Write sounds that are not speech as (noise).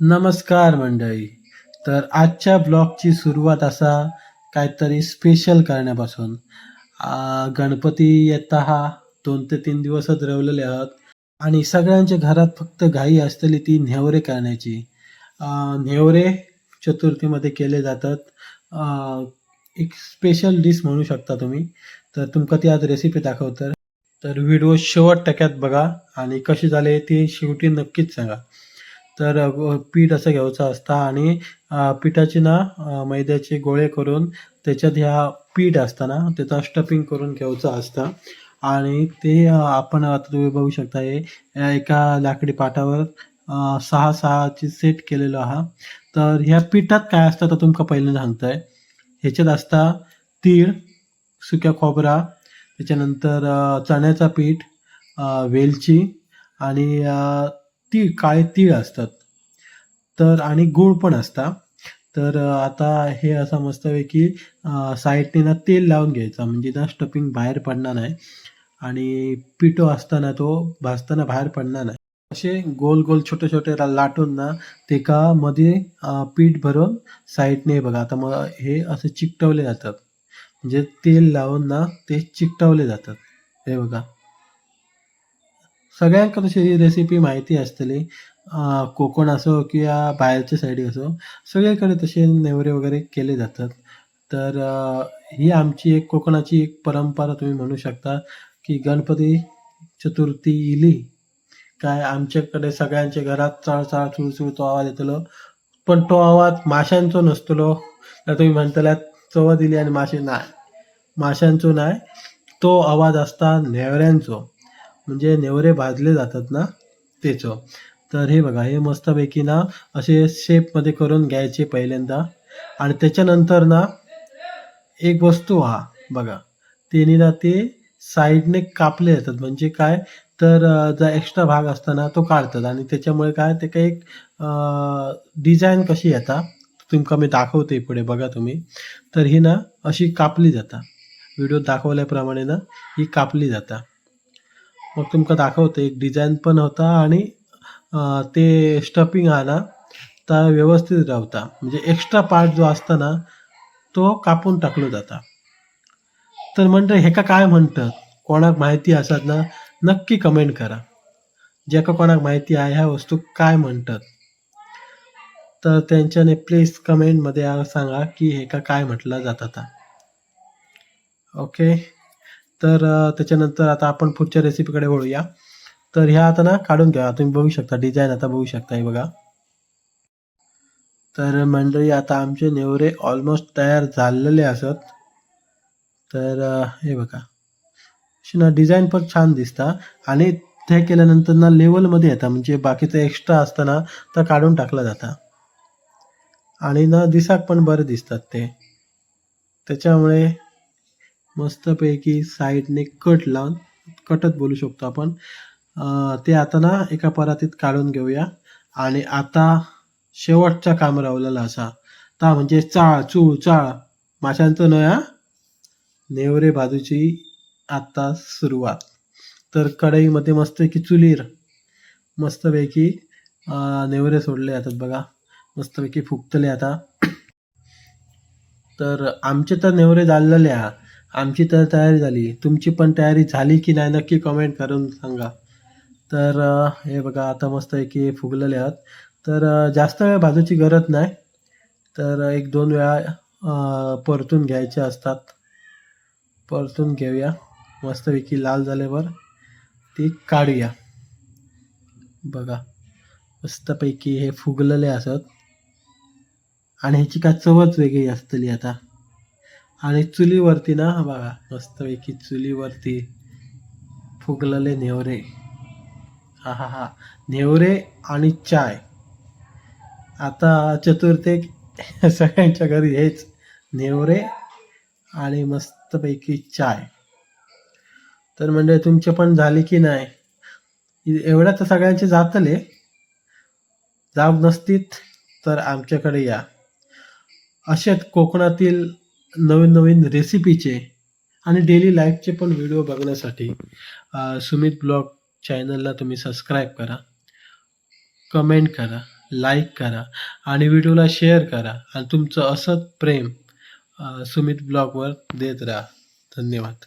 नमस्कार मंडळी. तर आजच्या ब्लॉगची सुरुवात असा काहीतरी स्पेशल करण्यापासून. गणपती येता हा दोन ते तीन दिवसच रवलेले आहात. आणि सगळ्यांच्या घरात फक्त घाई असलेली ती नेवरे करण्याची. नेवरे चतुर्थीमध्ये केले जातात. एक स्पेशल डिश म्हणू शकता तुम्ही. तर तुमका ती आज रेसिपी दाखवतर तर व्हिडिओ शेवट टक्क्यात बघा. आणि कशी झाले ती शेवटी नक्कीच सांगा. तर पीठ असं घ्यायचं असतं आणि पिठाची पिठाचे ना मैद्याचे गोळे करून त्याच्यात ह्या पीठ असतं ना त्याचं स्टफिंग करून घ्यायचं असतं. आणि ते आपण आता तुम्ही बघू शकता हे एका लाकडी पाटावर सहा सहाची सेट केलेलो आहा तर ह्या पिठात काय असतं तर तुमका पहिलं सांगतंय. ह्याच्यात असता तीळ सुक्या खोबरा त्याच्यानंतर चण्याचा पीठ वेलची आणि तीळ काळे तीळ असतात. तर आणि गूळ पण असता. तर आता हे असं मस्तपैकी साईडने ना तेल लावून घ्यायचं. म्हणजे ना स्टफिंग बाहेर पडणार नाही. आणि पिठो असताना तो भाजताना बाहेर पडणार नाही. असे गोल गोल छोटे छोटे लाटून ना ते का मध्ये पीठ भरून साईडने बघा. आता मग हे असे चिकटवले जातात. म्हणजे तेल लावून ना ते चिकटवले जातात. हे बघा. सगळ्यांक तशी ही रेसिपी माहिती असतली. कोंकण कोकण असो किंवा बाहेरच्या आसूं असो कडेन तसे नेवरे वगैरे केले जातात. तर ही आमची एक कोकणाची एक परंपरा तुम्ही म्हणू शकता की गणपती चतुर्थी इली. काय आमच्याकडे सगळ्यांच्या घरात चाळ चाळ चुळ तो आवाज येतलो पण तो आवाज माशांचो नसतलो. तर तुम्ही म्हणतल्या चव दिली आणि मासे नाही. माशांचो नाही. तो आवाज असता नेवऱ्यांचो. म्हणजे नेवरे भाजले जातात ना तेचो तर हे बघा हे मस्तपैकी ना असे शेपमध्ये करून घ्यायचे पहिल्यांदा. आणि त्याच्यानंतर ना एक वस्तू हा बघा. त्याने ना ते साईडने कापले जातात. म्हणजे काय? तर जो एक्स्ट्रा भाग असताना तो काढतात. आणि त्याच्यामुळे काय? ते काही एक डिझाईन कशी येता तुमका मी दाखवते पुढे बघा तुम्ही. तर ही ना अशी कापली जाता. व्हिडिओ दाखवल्याप्रमाणे ना ही कापली जाता. मग तुमका दाखवते एक डिझाईन पण होता आणि ते स्टफिंग हा ना तर व्यवस्थित रावता. म्हणजे एक्स्ट्रा पार्ट जो असता ना तो कापून टाकलो जाता. तर म्हणतं हेका काय म्हणतात कोणाक माहिती असतात ना नक्की कमेंट करा. ज्याका कोणाक माहिती आहे ह्या वस्तू काय म्हणतात? तर त्यांच्याने प्लीज कमेंटमध्ये सांगा की हेका काय म्हटलं जात आता. ओके तर त्याच्यानंतर आता आपण पुढच्या रेसिपीकडे वळूया. तर ह्या आता ना काढून घ्या. तुम्ही बघू शकता डिझाईन आता बघू शकता हे बघा. तर मंडळी आता आमचे नेवरे ऑलमोस्ट तयार झालेले असत. तर हे बघा. अशी ना डिझाईन पण छान दिसता. आणि ते केल्यानंतर ना लेवलमध्ये येतं. म्हणजे बाकीचं एक्स्ट्रा असताना तर काढून टाकला जाता. आणि ना दिसाक पण बरं दिसतात ते. त्याच्यामुळे मस्तपैकी साईडने कट लावून कटत बोलू शकतो आपण. ते आता ना एका परातीत काढून घेऊया. आणि आता शेवटचा काम रावलेला असा. ता म्हणजे चाळ चूळ चाळ. माशांचं नया हा? नेवरे बाजूची आता सुरुवात. तर कढईमध्ये मस्तपैकी चुलीर. मस्तपैकी नेवरे सोडले जातात बघा. मस्तपैकी फुगतले आता. तर आमचे तर नेवरे झालेले आहे आमची तर तयारी झाली. तुमची पण तयारी झाली की नाही नक्की कमेंट करून सांगा. तर हे बघा आता मस्तपैकी फुगलेले आहात. तर जास्त वेळ भाजूची गरज नाही. तर एक दोन वेळा परतून घ्यायचे असतात. परतून घेऊया. मस्तपैकी लाल झाल्यावर ती काढूया. बघा मस्तपैकी हे फुगलेले असत. आणि ह्याची काय चवच वेगळी असतली आता. आणि चुलीवरती ना बघा मस्तपैकी चुलीवरती फुगलेले नेवरे. हा हा हा. नेवरे आणि चाय. आता चतुर्थीक (laughs) सगळ्यांच्या घरी हेच. नेवरे आणि मस्तपैकी चाय. तर म्हणजे तुमचे पण झाले की नाही? एवढ्या तर सगळ्यांचे जातले जाब नसतीत तर आमच्याकडे या. असेच कोकणातील नवीन नवीन रेसिपीचे आणि डेली लाईफचे पण व्हिडिओ बघण्यासाठी सुमित ब्लॉग चॅनलला तुम्ही सबस्क्राईब करा कमेंट करा लाईक करा आणि व्हिडिओला शेअर करा आणि तुमचं असंच प्रेम सुमित ब्लॉगवर देत राहा. धन्यवाद.